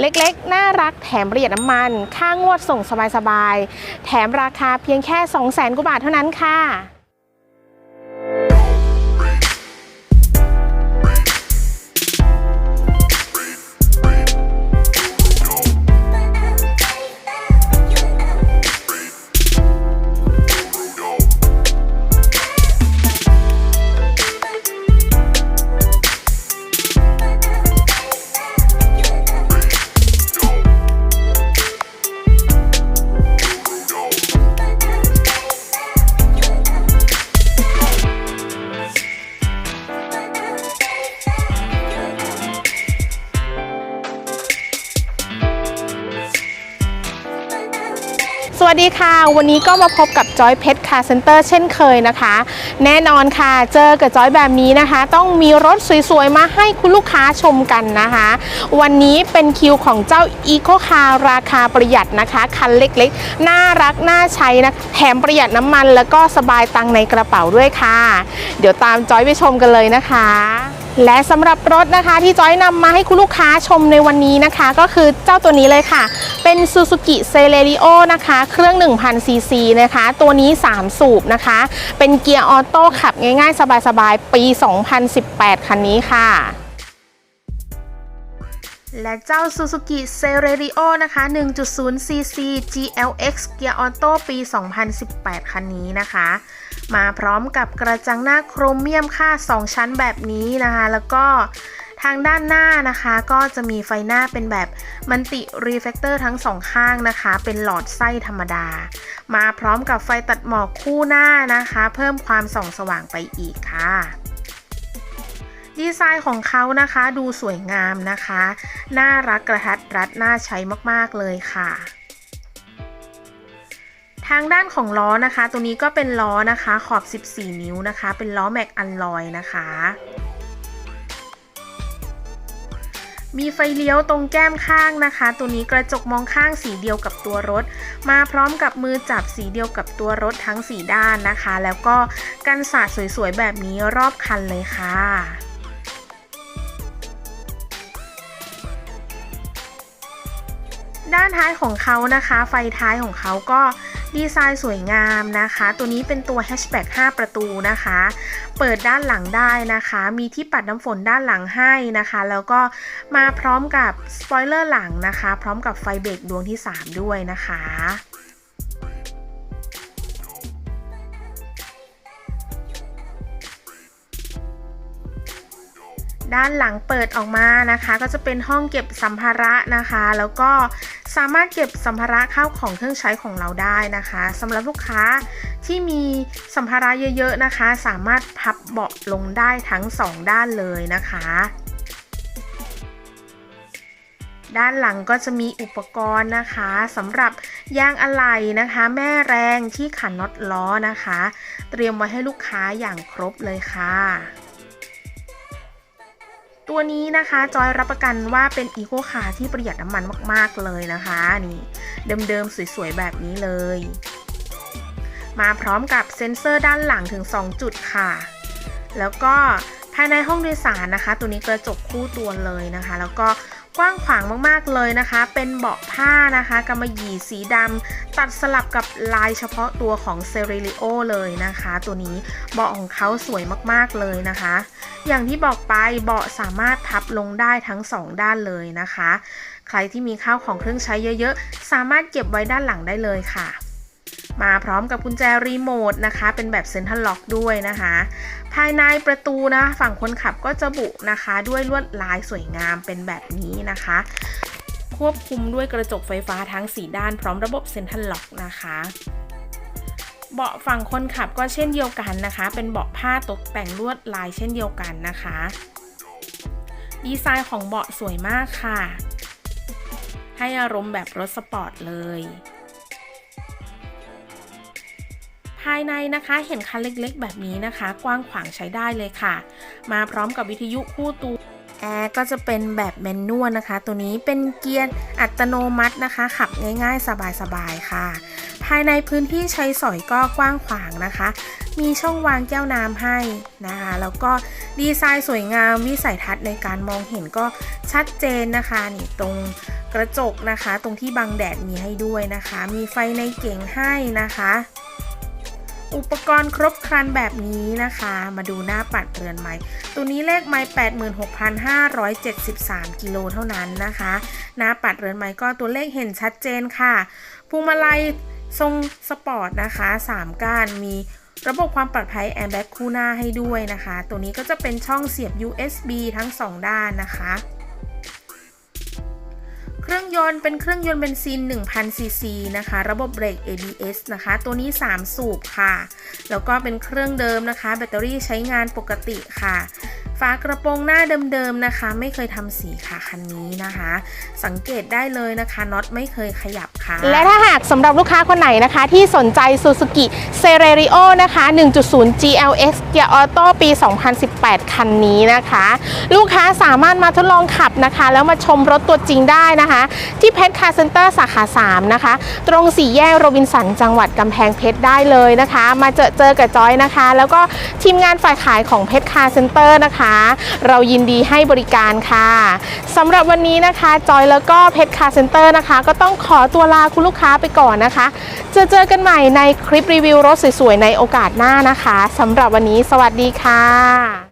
เล็กๆ น่ารักแถมประหยัดน้ำมัน ค่างวดส่งสบายๆ แถมราคาเพียงแค่ 200,000กว่าบาทเท่านั้นค่ะ ดีค่ะ วันนี้ก็มาพบกับจอยเพชรคาเซ็นเตอร์เช่นเคยนะคะ แน่นอนค่ะ เจอกับจอยแบบนี้นะคะ ต้องมีรถสวยๆ มาให้คุณลูกค้าชมกันนะคะ วันนี้เป็นคิวของเจ้า e c o Car ราคาประหยัดนะคะ คันเล็กๆ น่ารัก น่าใช้นะแถมประหยัดน้ำมันแล้วก็สบายตังในกระเป๋าด้วยค่ะ เดี๋ยวตามจอยไปชมกันเลยนะคะและสำหรับรถนะคะที่จอยนำมาให้คุณลูกค้าชมในวันนี้นะคะ ก็คือเจ้าตัวนี้เลยค่ะ เป็น Suzuki c e l e r i o นะคะ เครื่อง 1000 ซีซีนะคะ ตัวนี้ 3 สูบนะคะ เป็นเกียร์ออโต้ขับง่ายๆ สบายๆ ปี 2018 คันนี้ค่ะและเจ้า Suzuki c e l e r i o นะคะ 1.0 cc GLX เกียร์ออโต้ปี 2018 คันนี้นะคะ มาพร้อมกับกระจังหน้าโครเมียมค่า 2 ชั้นแบบนี้นะคะ แล้วก็ ทางด้านหน้านะคะก็จะมีไฟหน้าเป็นแบบมันติรีเฟกเตอร์ทั้งสองข้างนะคะ เป็นหลอดไส้ธรรมดา มาพร้อมกับไฟตัดหมอกคู่หน้านะคะ เพิ่มความส่องสว่างไปอีกค่ะดีไซน์ของเขานะคะดูสวยงามนะคะ น่ารักกระทัดรัดน่าใช้มากๆเลยค่ะ ทางด้านของล้อนะคะ ตัวนี้ก็เป็นล้อนะคะขอบ 14 นิ้วนะคะ เป็นล้อแม็กอันลอยนะคะ มีไฟเลี้ยวตรงแก้มข้างนะคะ ตัวนี้กระจกมองข้างสีเดียวกับตัวรถ มาพร้อมกับมือจับสีเดียวกับตัวรถทั้ง 4 ด้านนะคะ แล้วก็กันสาดสวยๆ แบบนี้รอบคันเลยค่ะด้านท้ายของเขานะคะ ไฟท้ายของเขาก็ ดีไซน์สวยงามนะคะ ตัวนี้เป็นตัวแฮชแบ็ก5ประตูนะคะ เปิดด้านหลังได้นะคะ มีที่ปัดน้ำฝนด้านหลังให้นะคะ แล้วก็มาพร้อมกับสปอยเลอร์หลังนะคะ พร้อมกับไฟเบรกดวงที่ 3 ด้วยนะคะ ด้านหลังเปิดออกมานะคะ ก็จะเป็นห้องเก็บสัมภาระนะคะ แล้วก็สามารถเก็บสัมภาระข้าวของเครื่องใช้ของเราได้นะคะสำหรับลูกค้าที่มีสัมภาระเยอะ ๆนะคะ สามารถพับเบาะลงได้ทั้ง 2 ด้านเลยนะคะด้านหลังก็จะมีอุปกรณ์นะคะสำหรับยางอะไหล่นะคะ แม่แรงที่ขันน็อตล้อนะคะ เตรียมไว้ให้ลูกค้าอย่างครบเลยค่ะ ตัวนี้นะคะจอยรับประกันว่าเป็นอีโคคาร์ที่ประหยัดน้ำมันมากๆเลยนะคะนี่เดิมๆสวยๆแบบนี้เลย มาพร้อมกับเซ็นเซอร์ด้านหลังถึง 2 จุดค่ะ แล้วก็ภายในห้องโดยสารนะคะ ตัวนี้กระจกคู่ตัวเลยนะคะ แล้วก็ กว้างขวางมากๆเลยนะคะ เป็นเบาะผ้านะคะกำมะหยี่สีดำตัดสลับกับลายเฉพาะตัวของเซเรลิโอเลยนะคะ ตัวนี้เบาะของเขาสวยมากๆเลยนะคะ อย่างที่บอกไปเบาะสามารถพับลงได้ทั้ง 2 ด้านเลยนะคะ ใครที่มีข้าวของเครื่องใช้เยอะๆ สามารถเก็บไว้ด้านหลังได้เลยค่ะ มาพร้อมกับกุญแจรีโมทนะคะ เป็นแบบเซ็นทรัลล็อกด้วยนะคะ ภายในประตูนะ ฝั่งคนขับก็จะบุนะคะ ด้วยลวดลายสวยงามเป็นแบบนี้นะคะ ควบคุมด้วยกระจกไฟฟ้าทั้ง 4 ด้านพร้อมระบบเซ็นทรัลล็อกนะคะเบาะฝั่งคนขับก็เช่นเดียวกันนะคะ เป็นเบาะผ้าตกแต่งลวดลายเช่นเดียวกันนะคะ ดีไซน์ของเบาะสวยมากค่ะ ให้อารมณ์แบบรถสปอร์ตเลยายในนะคะ เห็นคันเล็กๆ แบบนี้นะคะ กว้างขวางใช้ได้เลยค่ะ มาพร้อมกับวิทยุคู่ตัวแอร์ก็จะเป็นแบบแมนนวลนะคะ ตัวนี้เป็นเกียร์อัตโนมัตินะคะ ขับง่ายๆ สบายๆ ค่ะ ภายในพื้นที่ใช้สอยก็กว้างขวางนะคะ มีช่องวางแก้วน้ำให้นะคะ แล้วก็ดีไซน์สวยงามวิสัยทัศน์ในการมองเห็นก็ชัดเจนนะคะนี่ตรงกระจกนะคะ ตรงที่บังแดดมีให้ด้วยนะคะ มีไฟในเก่งให้นะคะ อุปกรณ์ครบครันแบบนี้นะคะ มาดูหน้าปัดเรือนไม้ตัวนี้เลขไม้86,573 กิโลเท่านั้นนะคะ หน้าปัดเรือนไม้ก็ตัวเลขเห็นชัดเจนค่ะพวงมาลัยทรงสปอร์ตนะคะ 3 ก้านมีระบบความปลอดภัยแอร์แบ็กคู่หน้าให้ด้วยนะคะ ตัวนี้ก็จะเป็นช่องเสียบ USB ทั้ง 2 ด้านนะคะ เครื่องยนต์เป็นเครื่องยนต์เบนซิน 1000 ซีซีนะคะ ระบบเบรก ABS นะคะ ตัวนี้ 3 สูบค่ะ แล้วก็เป็นเครื่องเดิมนะคะ แบตเตอรี่ใช้งานปกติค่ะ ฝากระโปรงหน้าเดิมๆนะคะ ไม่เคยทำสีค่ะคันนี้นะคะ สังเกตได้เลยนะคะน็อตไม่เคยขยับค่ะ และถ้าหากสำหรับลูกค้าคนไหนนะคะ ที่สนใจ Suzuki c e r e r i o นะคะ 1.0 GLX เกียร์ออโต้ปี 2018 คันนี้นะคะ ลูกค้าสามารถมาทดลองขับนะคะ แล้วมาชมรถตัวจริงได้นะคะ ที่เพชรคาร์เซ็นเตอร์สาขา 3 นะคะ ตรงสี่แยกโรบินสันจังหวัดกำแพงเพชรได้เลยนะคะ มาเจอเจอกับจอยนะคะ แล้วก็ทีมงานฝ่ายขายของเพชรคาร์เซ็นเตอร์นะคะเรายินดีให้บริการค่ะสำหรับวันนี้นะคะจอยแล้วก็เพชรคาร์เซ็นเตอร์นะคะ ก็ต้องขอตัวลาคุณลูกค้าไปก่อนนะคะเจอเจอกันใหม่ในคลิปรีวิวรถสวยๆในโอกาสหน้านะคะสำหรับวันนี้สวัสดีค่ะ